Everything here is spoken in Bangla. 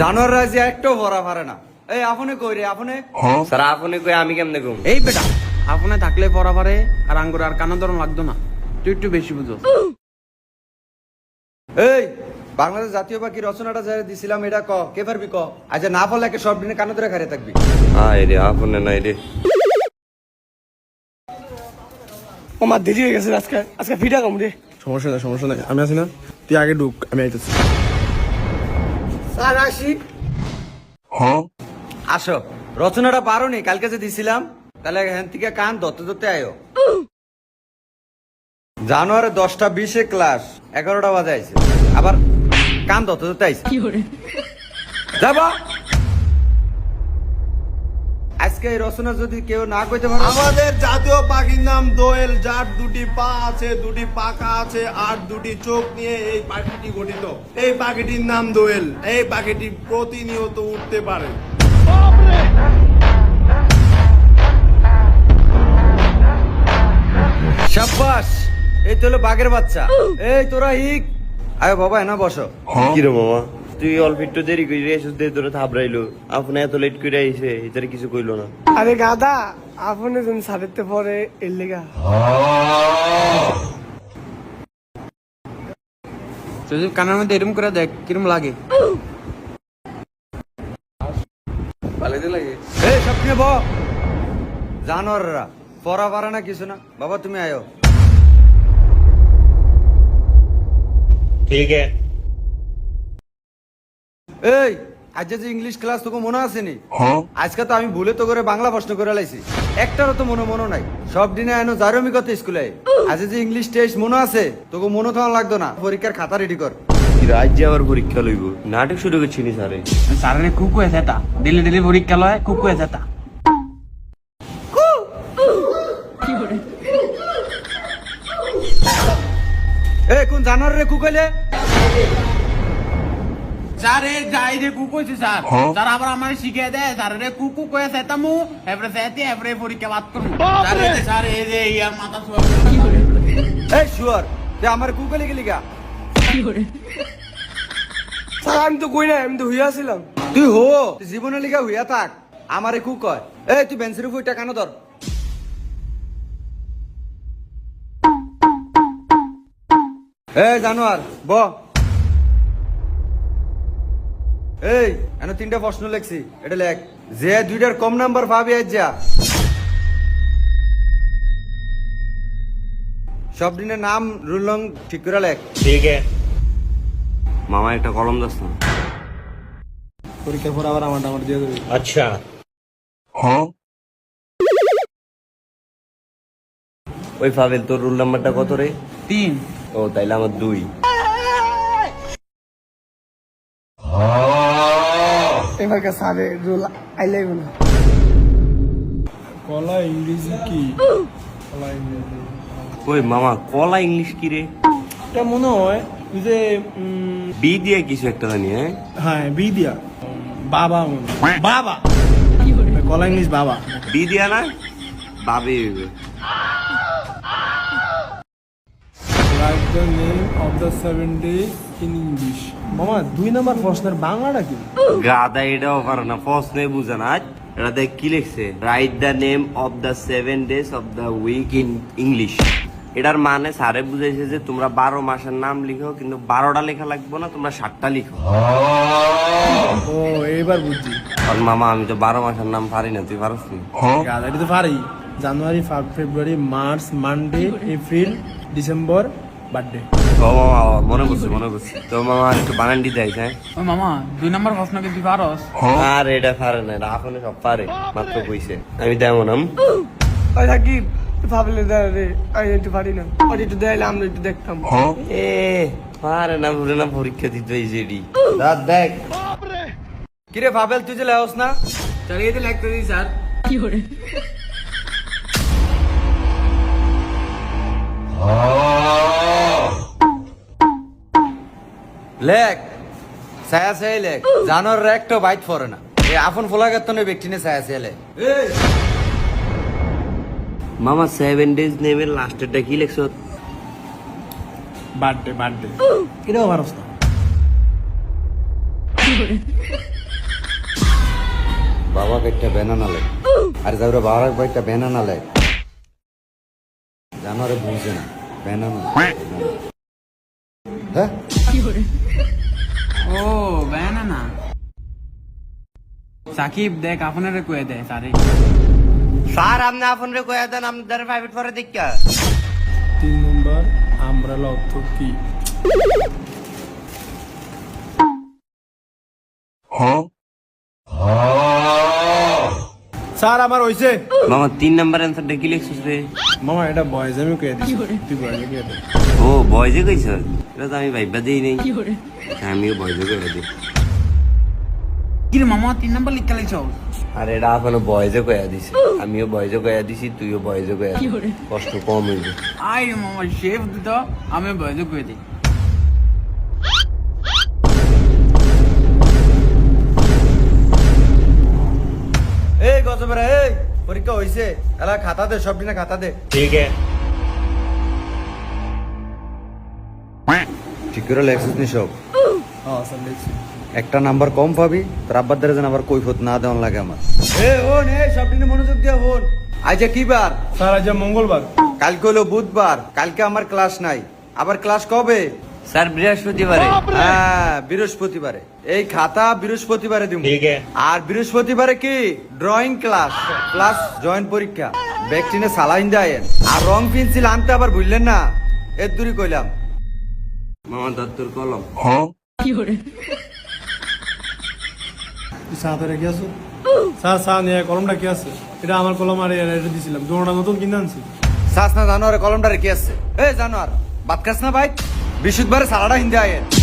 জানোয়াররা যে একটাও ভরা পারে না। এই আপনি কই রে আপনি? স্যার আপনি কই আমি কেমনে ঘুম এই বেটা আপনি থাকলে পড়া পারে আর আঙ্গুর আর কানা ধরন লাগতো না। তুই একটু বেশি বুঝো এই বাংলাদেশ জাতীয় পাখি রচনাটা যারা দিছিলাম এটা ক কে পারবি ক? আচ্ছা না একে সব দিনে কানে ধরে খারে থাকবি। আয় রে আপনি নাই রে। আমার দেরি হয়ে গেছে আজকে আজকে ফিটা কম রে। সমস্যা নাই সমস্যা নাই। আমি আছি না তুই আগে ঢুক আমি আইতেছি। স্যার আসি। আসো। রচনাটা পারো নি কালকে যে দিছিলাম তাহলে হ্যান থেকে কান ধরতে ধরতে আয়ো। জানুয়ারি দশটা বিশে ক্লাস এগারোটা বাজে আইছে। আবার কান ধরতে ধরতে আইছে। যাবা? আজকে এই রচনা যদি কেউ না কইতে পারো আমাদের জাতীয় পাখির নাম দোয়েল যার দুটি পা আছে দুটি পাখা আছে আর দুটি চোখ নিয়ে এই পাখিটি গঠিত। এই পাখিটির নাম দোয়েল। এই পাখিটি প্রতিনিয়ত উঠতে পারে। সাব্বাস এই তো হলো বাঘের বাচ্চা। এই তোরা হিক। আয় বাবা না বসো। কি রে মামা? তুই অল্প একটু দেরি করে এসে দে তোরে থাবড়াইলো আপনি এত লেট করে আইছে এটারে কিছু কইলো না। আরে গাদা আপনি যখন সারেতে পরে এর লেগা। তুই কানের মধ্যে এরম করে দেখ কিরম লাগে। এই স্বপ্নে ব জানোয়াররা পড়া পারে না কিছু না। বাবা তুমি আয়ো। ঠিক আছে। এই আজ যে ইংলিশ ক্লাস তোকে মনে আছে নি আজকে তো আমি ভুলে তো করে বাংলা প্রশ্ন করে লাইছি। একটারও তো মনে মনে নাই। সব দিনে এনো জারমি কত স্কুলে। আজ যে ইংলিশ টেস্ট মনে আছে তোকে মনে থাকা লাগতো না। পরীক্ষার খাতা রেডি কর। রাজ্যে আবার পরীক্ষা লইব? নাটক শুরু করছি নি স্যারে। সারে কুকু আছে তা দিলে দিলে পরীক্ষা লয় কুকু আছে তা এ কোন জানোয়ার রে কুকাইলে স্যার এ যাই রে কুকু আছে স্যার স্যার আবার আমার শিখিয়ে দেয় স্যার রে কুকু কয়ে সেতামু এবারে সেতে এবারে পরীক্ষা বাদ করুন স্যার এই যে, স্যার এই যে ইয়ার মাথা এই শুয়ার তুই আমার কুকালি গেলি গা স্যার আমি তো কই না আমি তো হইয়া ছিলাম তুই হো। জীবনে লিগা হইয়া থাক আমারে কু কয়। এই তুই বেঞ্চের উপর টাকা ধর। এই জানোয়ার ব। এই এন তিনটা প্রশ্ন লেখছি এটা লেখ। যে দুইটার কম নাম্বার পাবি আজ যা। সব দিনের নাম রুলং ঠিক করে লেখ। ঠিক মামা একটা কলম দাস না। পরীক্ষার পর আবার আমার আমার দিয়ে দেবে। আচ্ছা। ওই ফাবেল তোর রুল নাম্বারটা কত রে? তিন। ও তাইলে আমার দুই। এবার স্যারে রোল আইলাই না। কলা ইংরেজি কি? কলা ইংরেজি। ওই মামা কলা ইংলিশ কি রে? এটা মনে হয় যে বি দিয়ে কিছু একটা জানি হ্যাঁ? হ্যাঁ বি দিয়া। বাবা মনে বাবা! কলা ইংলিশ বাবা। বি দিয়া না? বাবে। The name of the seven days in English মামা দুই নাম্বার প্রশ্নের বাংলাটা কি? গাদা এটাও পারে না প্রশ্নে বুঝে না। এটা দেখ কি লিখছে? Write the name of the seven days of the week in English এটার মানে স্যারে বুঝাইছে যে তোমরা বারো মাসের নাম লিখো কিন্তু বারোটা লেখা লাগবে না তোমরা সাতটা লিখো। ও এইবার বুঝছি। আর মামা আমি তো বারো মাসের নাম পারি না তুই পারস নি? গাদা এটা তো পারি। January February March Monday April December birthday ও মামা ও, মনে করছি মনে করছি তো মামা একটু বানান দিতে আইস হ্যাঁ? ওই মামা দুই নম্বর প্রশ্ন কি তুই পারস আর এটা পারে না এটা সব পারে মাত্র কইছে। আমি তেমন আম ওই থাকি ভাবলে রে আমি একটু পারি না। ওর একটু দেয়াইলে আমরা একটু দেখতাম। এ পারে না ভুলে না পরীক্ষা দিতে দেখ। কিরে ভাবেল তুই যে লেহস না? চালিয়ে দিই স্যার লেখ ছায়া ছাই লেখ জানোর একটা বাইট পরে না। এই আপন ফোলা গেতনে ব্যক্তি নে ছায়া লেখ মামা সেভেন ডেজ নেমের লাস্টেরটা কি লেখছ? বার্থডে বার্থডে এটাও পারস না বাবা একটা ব্যানানা লাই আর যাওরা বাবার একটা ব্যানানা লাই জানোয়ারে বুঝে না। ব্যানানা হ্যাঁ? ও ব্যানানা না সাকিব দেখ আপনারে কয়ে দে সারে। স্যার আপনি আপনারে কয়ে দেন আপনাদের প্রাইভেট পরে দেখা। তিন নম্বর আমরা অর্থ কি? স্যার আমার হইছে। মামা তিন নাম্বার অ্যান্সারটা কি লিখছিস রে? মামা এটা বয়েজ আমি কয়ে দিচ্ছি তুই বয়েজে কয়ে দে। ও বয়জে কইছ? এটা তো আমি ভাইবা দিই নেই। আচ্ছা, আমিও বয়জে করে দিই। কি রে মামা তিন নাম্বার লিখতে লাইছ আর এটা এখনও বয়জে কয়া দিছে। আমিও বয়জে কয়া দিছি তুইও বয়জে কয়া। কষ্ট কম হইবে আই মামা শেফ দিত আমি বয়জে কয়ে দিই। গজবেরা এই পরীক্ষা হইছে। এলা খাতা দে সব দিনে খাতা দে। ঠিক করে লেখছিস নি সব? স্যার লিখছি। একটা নাম্বার কম পাবি তোর আব্বার দ্বারা যেন আবার কৈফত না দেওয়ান লাগে আমার। এ হন এ সব দিনে মনোযোগ দিয়ে হন। আজকে কি বার? স্যার আজ মঙ্গলবার। কালকে হলো বুধবার কালকে আমার ক্লাস নাই। আবার ক্লাস কবে? স্যার বৃহস্পতিবারে। হ্যাঁ বৃহস্পতিবারে। এই খাতা বৃহস্পতিবারে দিব। আর বৃহস্পতিবারে কি? ড্রয়িং ক্লাস ক্লাস জয়েন্ট পরীক্ষা। ব্যাকটিনে সালাইন দেয়। আর রং পেন্সিল আনতে আবার ভুললেন না? এর দূরই কইলাম। মামা দত্তর কলম। চা ধরে কি আছো? চা নিয়ে কলমটা কি আছে? এটা আমার কলম আর এটা দিছিলাম। দুটা নতুন কিনে আনছি। সাস না জানোয়ার কলমটা রেখে আসছে এ জানোয়ার বাদ খাস না ভাই। বৃহস্পতিবারে সারাটা হিন্দি আয়েন